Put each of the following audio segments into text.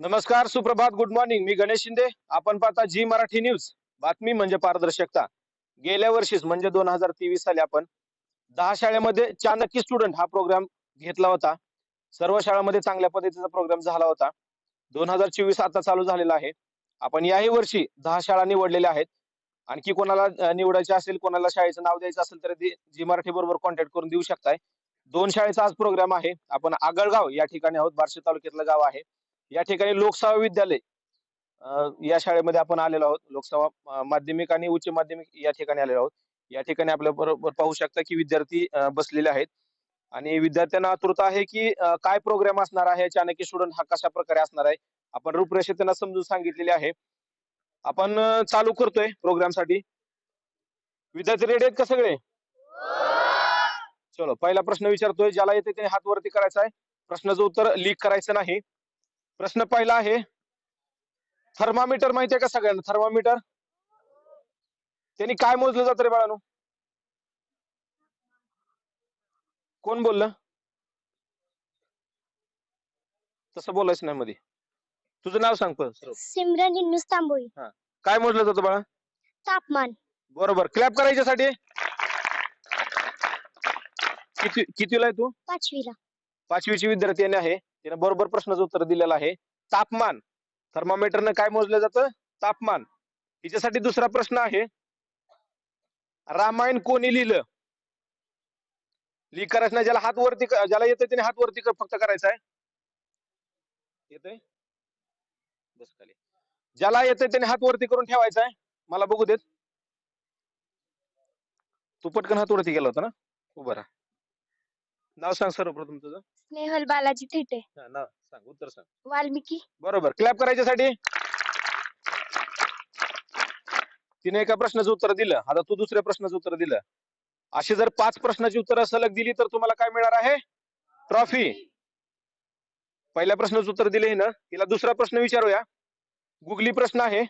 नमस्कार सुप्रभात good morning मी गणेश शिंदे. आपण पाहता जी मराठी न्यूज बातमी म्हणजे पारदर्शकता. गेल्या वर्षीच म्हणजे दोन हजार तेवीस साली आपण दहा शाळेमध्ये चाणक्य स्टुडंट हा प्रोग्राम घेतला होता. सर्व शाळांमध्ये चांगल्या पद्धतीचा प्रोग्राम झाला होता. दोन हजार चोवीस आता चालू झालेला आहे. आपण याही वर्षी दहा शाळा निवडलेल्या आहेत. आणखी कोणाला निवडायचे असेल कोणाला शाळेचं नाव द्यायचं असेल तर ते जी मराठी बरोबर कॉन्टॅक्ट करून देऊ शकताय. दोन शाळेचा आज प्रोग्राम आहे. आपण आगळगाव या ठिकाणी आहोत. बार्शी तालुक्यातलं गाव आहे. या ठिकाणी लोकसेवा विद्यालय या शाळेमध्ये आपण आलेलो आहोत. लोकसेवा माध्यमिक आणि उच्च माध्यमिक या ठिकाणी आलेलो आहोत. या ठिकाणी आपल्या बरोबर पाहू शकता की विद्यार्थी बसलेले आहेत. आणि विद्यार्थ्यांना आतुरता आहे की काय प्रोग्राम असणार आहे चाणक्य स्टुडंट हा कशा प्रकारे असणार आहे आपण रूपरेषा त्यांना समजून सांगितलेली आहे. आपण चालू करतोय प्रोग्रामसाठी. विद्यार्थी रेडी आहेत का सगळे? चलो पहिला प्रश्न विचारतोय ज्याला येते त्याने हात वरती करायचा आहे. प्रश्नाचं उत्तर लीक करायचं नाही. प्रश्न पहिला आहे थर्मामीटर माहिती आहे का सगळ्यांना? थर्मामीटर? त्यांनी काय मोजलं जातं रे बाळानो? कोण बोललं? तसं बोलायचं नाही मध्ये तुझं नाव सांग. सिमरन इन्नुस तांबोळी. काय मोजलं जातं बाळा? तापमान. बरोबर. क्लॅप करायच्यासाठी किती कितीला आहे तू? पाचवीला. पाचवीची विद्यार्थी आहे. तिने बरोबर प्रश्नाचं उत्तर दिलेलं आहे. तापमान. थर्मामीटरनं काय मोजलं जातं? तापमान. हिच्यासाठी दुसरा प्रश्न आहे. रामायण कोणी लिहिलं? लिह करायचं नाही ज्याला हात वरती ज्याला येतं त्याने हात वरती फक्त करायचं आहे. येतोय? बस खाली. ज्याला येतंय त्याने हात वरती करून ठेवायचा आहे. मला बघू देत. तू पटकन हात वरती गेला होता ना? उभा राहा. नाव सांग सर्वप्रथम तुझं. स्नेहल बालाजी थिटे हा, नाव सांग उत्तर सांग. वाल्मिकी. बरोबर क्लॅप करायच्यासाठी. तिने एका प्रश्नाचं उत्तर दिलं आता तू दुसऱ्या प्रश्नाचं उत्तर दिलं. अशी जर पाच प्रश्नाची उत्तरं सलग दिली तर तुम्हाला काय मिळणार आहे? ट्रॉफी पहिल्या प्रश्नाचं उत्तर दिले ना तिला दुसरा प्रश्न विचारूया. गुगली प्रश्न आहे.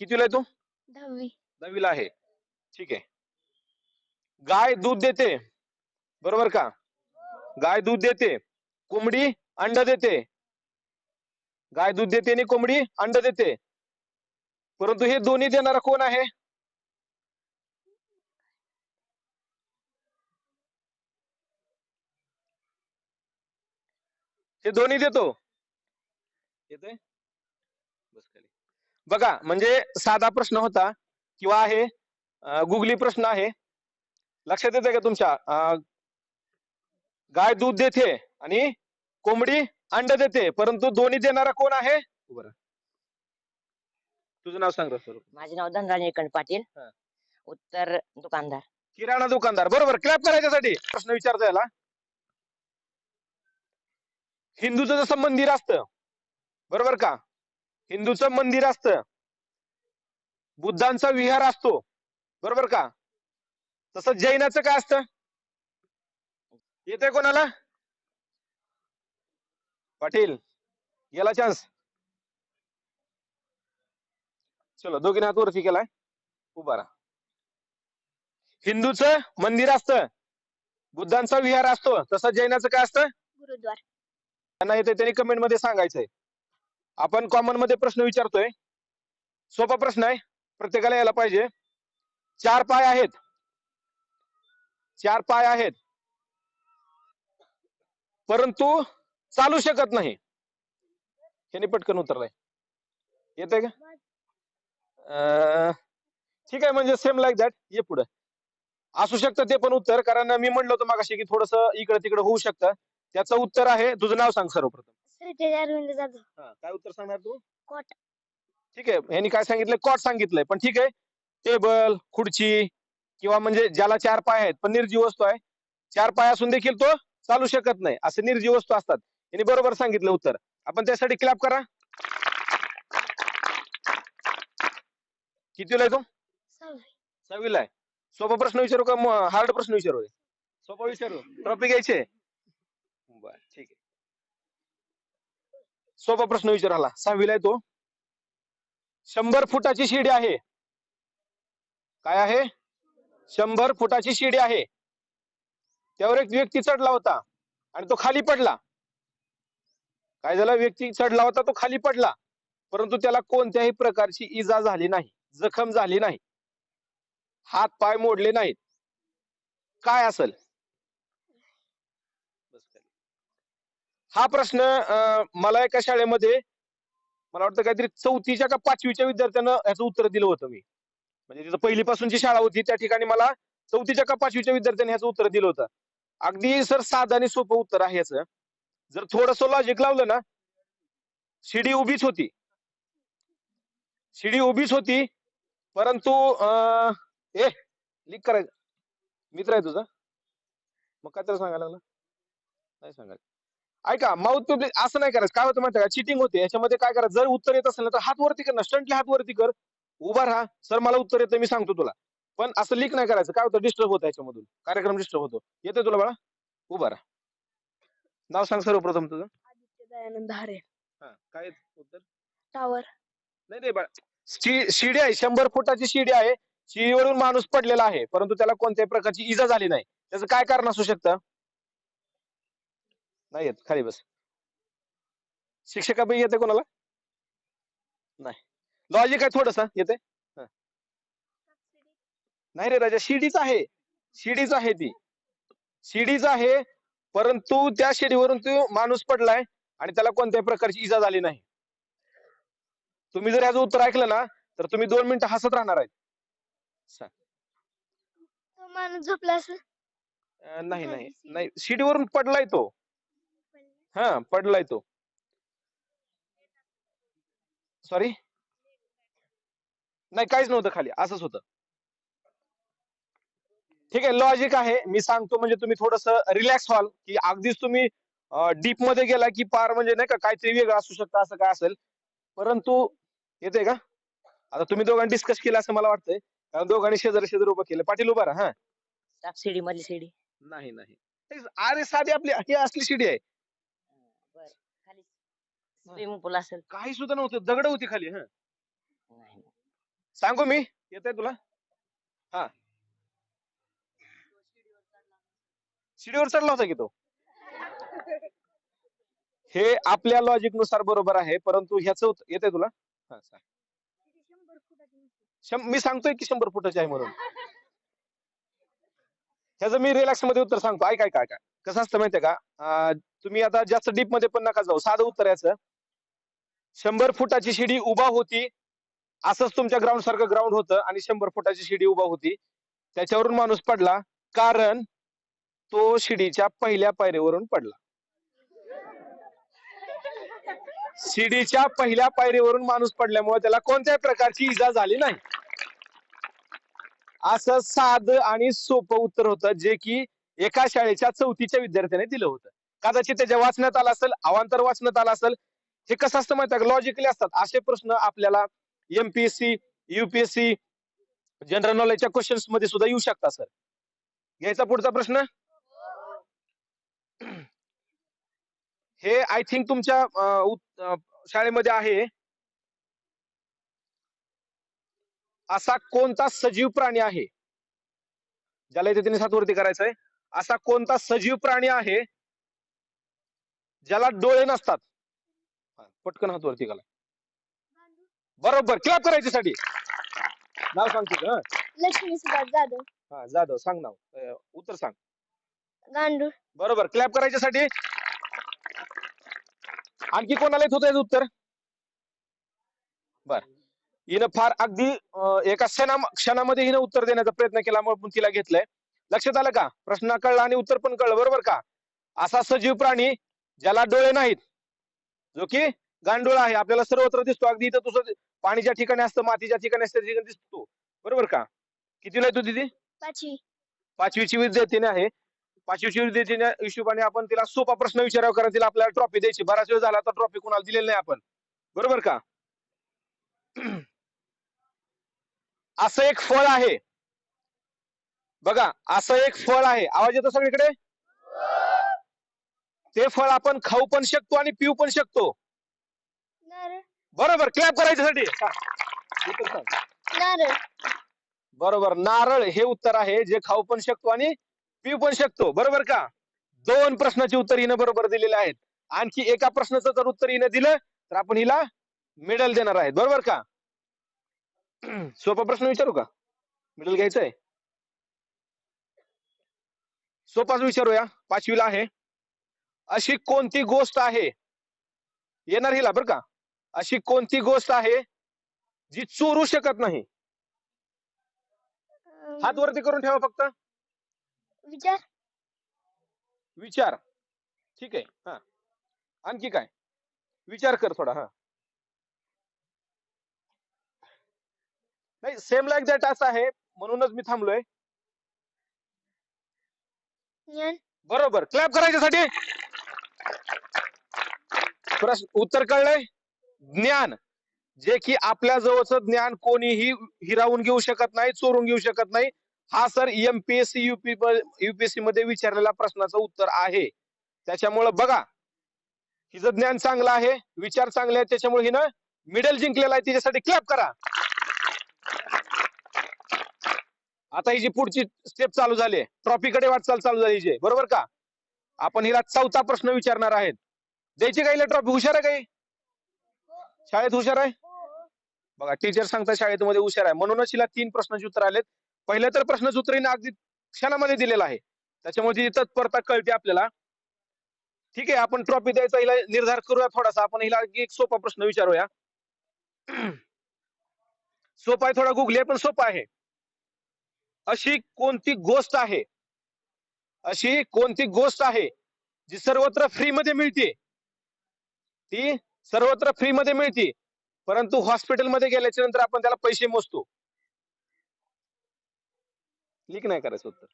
कितीला आहे तू? दहावी. दहावीला आहे. ठीक आहे. गाय दूध देते. बरोबर का? गाय दूध देते कोंबडी अंड देते. गाय दूध देते आणि कोंबडी अंड देते. परंतु हे दोन्ही देणारा कोण आहे? हे दोन्ही देतो. येतोय? बस खाली. बघा म्हणजे साधा प्रश्न होता किंवा आहे गुगली प्रश्न आहे. लक्षात येते का तुमच्या? अं, गाय दूध देते आणि कोंबडी अंड देते परंतु दोन्ही देणारा कोण आहे. तुझं नाव सांग माझे नाव धनराज निळकंठ पाटील. हा. उत्तर दुकानदार. किराणा दुकानदार. बरोबर क्लॅप करायच्यासाठी प्रश्न विचारतो याला. हिंदूचं जसं मंदिर असतं बरोबर का? हिंदूचं मंदिर असतं. बुद्धांचा विहार असतो बरोबर का? तसं जैनाचं काय असतं? येतंय कोणाला? पाटील गेला चान्स चलो दोघीने हात वरती केलाय. उभा राहा. हिंदूचं मंदिर असतं. बुद्धांचा विहार असतो. तसं जैनाचं काय असतं? गुरुद्वार. त्यांना येते त्यांनी कमेंटमध्ये सांगायचंय. आपण कॉमनमध्ये प्रश्न विचारतोय. सोपा प्रश्न आहे. प्रत्येकाला यायला पाहिजे. चार पाय आहेत. चार पाय आहेत. परंतु चालू शकत नाही. ह्याने पटकन उतरलाय. येते का? अं, ठीक आहे म्हणजे सेम लाईक दॅट ये पुढे. असू शकतं ते पण उत्तर कारण मी म्हणलं होतं मागाशी की थोडस इकडे तिकडे होऊ शकतं. त्याचं उत्तर आहे. तुझं नाव सांग सर्वप्रथम. हा, काय उत्तर सांगणार तू? कोट. ठीक आहे यांनी काय सांगितलंय? कॉट सांगितलंय. पण ठीक आहे टेबल खुर्ची किंवा म्हणजे ज्याला चार पाय आहेत पण निर्जीव वस्तू आहे. चार पाय असून देखील तो चालू शकत नाही. असे निर्जीव वस्तू असतात. यांनी बरोबर सांगितलं उत्तर. आपण त्यासाठी क्लॅप करा. कितीला आहे तो? सहावीला आहे सोपा प्रश्न विचारू का? हार्ड प्रश्न विचारू. सोपा विचारू. ट्रॉफी घ्यायचे? बर ठीक आहे. सोपा प्रश्न विचाराला सहावीला आहे तो. शंभर फुटाची शिडी आहे. काय आहे? शंभर फुटाची शिडी आहे. त्यावर एक व्यक्ती चढला होता आणि तो खाली पडला. काय झालं? व्यक्ती चढला होता तो खाली पडला. परंतु त्याला कोणत्याही प्रकारची इजा झाली नाही जखम झाली नाही हात पाय मोडले नाहीत. काय असेल? हा प्रश्न मला एका शाळेमध्ये मला वाटतं काहीतरी चौथीच्या का पाचवीच्या विद्यार्थ्यांना याचं उत्तर दिलं होतं मी. म्हणजे तिथं पहिलीपासूनची शाळा होती त्या ठिकाणी मला चौथीच्या का पाचवीच्या विद्यार्थ्यांनी ह्याचं उत्तर दिलं होतं. अगदी सर साधं आणि सोपं उत्तर आहे याचं. जर थोडस लॉजिक लावलं ना शिडी उभीच होती. शिडी उभीच होती परंतु ए लिक करायचं. मित्र आहे तुझा? मग काय तर सांगायला लागला? नाही सांगायचं ऐका माउथ पब्लिक असं नाही करायचं. काय होतं माहिती का? चिटिंग होते. याच्यामध्ये काय करायचं? जर उत्तर येत असेल ना तर हात वरती कर ना. स्टंटली हात वरती कर. उभा राहा. सर मला उत्तर येतं मी सांगतो तुला. पण असं लीक नाही करायचं. काय होतं? डिस्टर्ब होतं याच्यामधून. कार्यक्रम डिस्टर्ब होतो. येतोय तुला बाळा? उभा राहा. नाव सांग सर्वप्रथम तुझं. आदित्य दयानंद हरे. हा. काय आहे उत्तर? टावर नाही नाही बाळा. शि- शिडी आहे. शंभर फुटाची शिडी आहे. शिडीवरून माणूस पडलेला आहे. परंतु त्याला कोणत्याही प्रकारची इजा झाली नाही. त्याचं काय कारण असू शकतं? नाही येत. खाली बस. शिक्षकापैकी येते कोणाला? नाही. लॉजिक आहे थोडस. येते नाही रे राजा शिडीच आहे. शिडीच आहे ती. शिडीच आहे परंतु त्या शिडीवरून तो माणूस पडलाय आणि त्याला कोणत्याही प्रकारची इजा झाली नाही. तुम्ही जर याचं उत्तर ऐकलं ना तर तुम्ही दोन मिनिटं हसत राहणार आहेत. तो माणूस झोपला नाही नाही नाही. शिडीवरून पडलाय तो. हा पडलाय तो. सॉरी नाही काहीच नव्हतं खाली. असंच होतं. ठीक आहे लॉजिक आहे. मी सांगतो म्हणजे तुम्ही थोडस रिलॅक्स व्हाल की अगदीच तुम्ही डीपमध्ये गेला की पार म्हणजे नाही का काहीतरी वेगळं असू शकतं असं काय असेल. परंतु येते का? आता तुम्ही दोघांनी डिस्कस केलं असं मला वाटतंय. कारण दोघांनी शेजारी शेजारी उभं केलं. पाटील उभा राहा हा. शिडी मधली शिडी. नाही नाही. तेच, अरे साधी आपली ही असली शिडी आहे. बर खाली. स्विमिंग पूल असेल. काही सुद्धा नव्हतं दगड होती खाली हा. नाही सांगू मी? येतंय तुला हा शिडीवर चढला होता की तो? हे आपल्या लॉजिकनुसार बरोबर आहे परंतु ह्याच येतंय तुला? हा सांग. शं- मी सांगतोय की शंभर फुटाची आहे म्हणून. ह्याचं मी रिलॅक्समध्ये उत्तर सांगतो. ऐक ऐक ऐका. कसं असतं माहितीये का? अं, तुम्ही आता जास्त डीपमध्ये पण नका जाऊ. साधं उत्तर याचं. शंभर फुटाची शिडी उभा होती. असंच तुमच्या ग्राउंड सारखं ग्राउंड होतं आणि शंभर फुटाची शिडी उभा होती. त्याच्यावरून माणूस पडला. कारण तो शिडीच्या पहिल्या पायरीवरून पडला. शिडीच्या पहिल्या पायरीवरून माणूस पडल्यामुळे त्याला कोणत्याही प्रकारची इजा झाली नाही. असं साध आणि सोपं उत्तर होतं जे की एका शाळेच्या चौथीच्या विद्यार्थ्याने दिलं होतं. कदाचित त्याच्या वाचण्यात आलं असेल अवांतर वाचण्यात आलं असेल हे कसं असतं माहिती आहे लॉजिकली असतात. असे प्रश्न आपल्याला एमपीएससी युपीएससी जनरल नॉलेजच्या क्वेश्चन्समध्ये सुद्धा येऊ शकता सर घ्यायचा पुढचा प्रश्न? हे आय थिंक तुमच्या शाळेमध्ये आहे. असा कोणता सजीव प्राणी आहे? ज्याला इथे तिने सातवरती करायचं आहे असा कोणता सजीव प्राणी आहे? ज्याला डोळे नसतात. पटकन हातवरती घाला. बरोबर क्लॅप करायच्यासाठी नाव सांगतो का लक्ष्मी सुभाष जाधव. हा जाधव सांग नाव. उत्तर सांग. गांडूळ. बरोबर क्लॅप करायच्यासाठी आणखी कोणाला येत होतं याचं उत्तर? बर. हिनं फार अगदी एका क्षणा क्षणामध्ये हिनं उत्तर देण्याचा प्रयत्न केला म्हणून तिला घेतलंय. लक्षात आलं का? प्रश्न कळला आणि उत्तर पण कळलं बरोबर का? असा सजीव प्राणी ज्याला डोळे नाहीत जो की गांडूळ आहे आपल्याला सर्वत्र दिसतो. अगदी इथं तुझं पाणीच्या ठिकाणी असतं मातीच्या ठिकाणी असतं ठिकाणी दिसतो. बरोबर का? कितीला येतो दिदी? पाचवी. पाचवीची विद्यार्थिनी आहे. पाचवीची विद्यार्थिनी हिशोबाने आपण तिला सोपा प्रश्न विचारावा कारण तिला आपल्याला ट्रॉफी द्यायची. बराच वेळ झाला तर ट्रॉफी कोणाला दिलेली नाही आपण. बरोबर का? असं एक फळ आहे. बघा असं एक फळ आहे. आवाज येतो सगळीकडे? ते फळ आपण खाऊ पण शकतो आणि पिऊ पण शकतो. बरोबर क्लॅप करायच्यासाठी बरोबर नारळ हे उत्तर आहे जे खाऊ पण शकतो आणि पिऊ पण शकतो बरोबर का? दोन प्रश्नाची उत्तर हिनं बरोबर दिलेले आहेत. आणखी एका प्रश्नाचं जर उत्तर हिनं दिलं तर आपण हिला मेडल देणार आहेत. बरोबर का? सोपा प्रश्न विचारू का? मेडल घ्यायचंय? सोपाच विचारूया. पाचवीला आहे. अशी कोणती गोष्ट आहे? येणार हिला बरं का? अशी कोणती गोष्ट आहे जी चोरू शकत नाही? हात वरती करून ठेवा फक्त. विचार. विचार. ठीक आहे. हा. आणखी काय? विचार कर थोडा हा. नाही सेम लाईक दॅट असं आहे. म्हणूनच मी थांबलोय. बरोबर. क्लॅप करायच्यासाठी प्रश्न उत्तर कळलंय? ज्ञान. जे की आपल्या जवळचं ज्ञान कोणीही हिरावून घेऊ शकत नाही चोरून घेऊ शकत नाही. हा सर एमपीएससी युपी युपीएससी मध्ये विचारलेला प्रश्नाचं उत्तर आहे. त्याच्यामुळं बघा हिचं ज्ञान चांगलं आहे विचार चांगले आहेत त्याच्यामुळे हिनं मिडल जिंकलेला आहे तिच्यासाठी क्लॅप करा. आता हिची जी पुढची स्टेप चालू झाली ट्रॉफीकडे वाटचाल चालू झाली हिचे. बरोबर का? आपण हिला चौथा प्रश्न विचारणार आहेत. द्यायची काही ट्रॉफी हुशार आहे काही शाळेत हुशार आहे? बघा टीचर सांगता शाळेत मध्ये हुशार आहे. म्हणूनच हिला तीन प्रश्नाचे उत्तर आलेत. पहिलं तर प्रश्न उत्तर अगदी क्षणामध्ये दिलेला आहे. त्याच्यामुळे तिची तत्परता कळते आपल्याला. ठीक आहे आपण ट्रॉफी द्यायचा हिला निर्धार करूया थोडासा. आपण हिला एक सोपा प्रश्न विचारूया. सोपा आहे थोडा गुगले आहे पण सोपा आहे. अशी कोणती गोष्ट आहे? अशी कोणती गोष्ट आहे जी सर्वत्र फ्री मध्ये मिळते? ती सर्वत्र फ्री मध्ये मिळते. परंतु हॉस्पिटलमध्ये गेल्याच्यानंतर आपण त्याला पैसे मोजतो. क्लिक नाही करायचं उत्तर.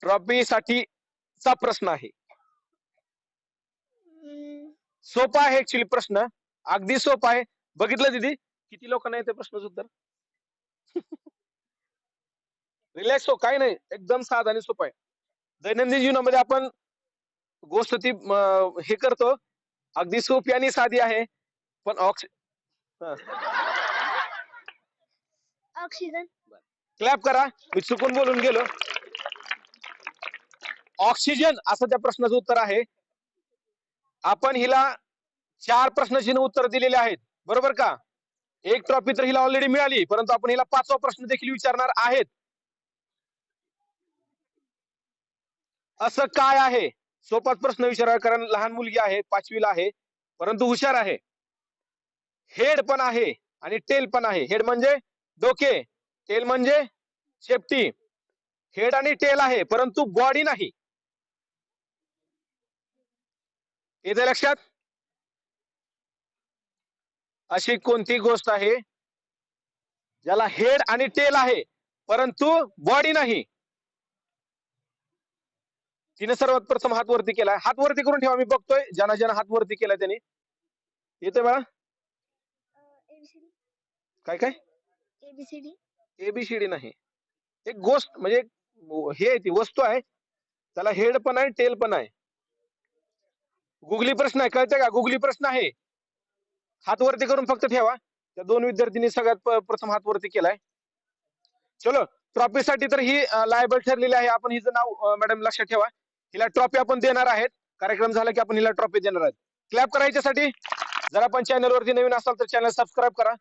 ट्रॉफी साठीचा प्रश्न आहे. सोपा आहे ऍक्च्युली प्रश्न. अगदी सोपा आहे. बघितलं दीदी? किती लोकांना येते प्रश्नाचं उत्तर? रिलॅक्स हो काय नाही. एकदम साधा आणि सोपा आहे. दैनंदिन जीवनामध्ये आपण गोष्ट ती हे करतो. अगदी सोपी आणि साधी आहे. पण ऑक्स ऑक्सिजन क्लॅप करा. मी चुकून बोलून गेलो. ऑक्सिजन असं त्या प्रश्नाचं उत्तर आहे. आपण हिला चार प्रश्नाची उत्तर दिलेले आहेत. बरोबर का? एक ट्रॉफी तर हिला ऑलरेडी मिळाली परंतु आपण हिला पाचवा प्रश्न देखील विचारणार आहेत. असं काय आहे? सोपाच प्रश्न विचारा कारण लहान मुलगी आहे पाचवीला आहे परंतु हुशार आहे. हेड पण आहे आणि टेल पण आहे. हेड म्हणजे डोके. टेल म्हणजे शेपटी हेड आणि टेल आहे परंतु बॉडी नाही. येते लक्षात? अशी कोणती गोष्ट आहे? ज्याला हेड आणि टेल आहे परंतु बॉडी नाही. तिने सर्वात प्रथम हात वरती केलाय. हात वरती करून ठेवा मी बघतोय. ज्यांना ज्यांना हात वरती केलाय त्यांनी. येतोय बाळा. काय काय? एबीसीडी एबीसीडी नाही. एक गोष्ट म्हणजे हे आहे ती वस्तू आहे त्याला हेड पण आहे टेल पण आहे. गुगली प्रश्न आहे कळते का? गुगली प्रश्न आहे. हात वरती करून फक्त ठेवा. त्या दोन विद्यार्थ्यांनी सगळ्यात प्रथम हात वरती केलाय. चलो ट्रॉफी साठी तर ही लायबल ठरलेली आहे. आपण हिचं नाव मॅडम लक्षात ठेवा. हिला ट्रॉफी आपण देणार आहेत. कार्यक्रम झाला की आपण हिला ट्रॉफी देणार आहेत. क्लॅप करायच्यासाठी जर आपण चॅनल वरती नवीन असाल तर चॅनल सबस्क्राईब करा.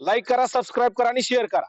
लाईक करा सबस्क्राईब करा आणि शेअर करा.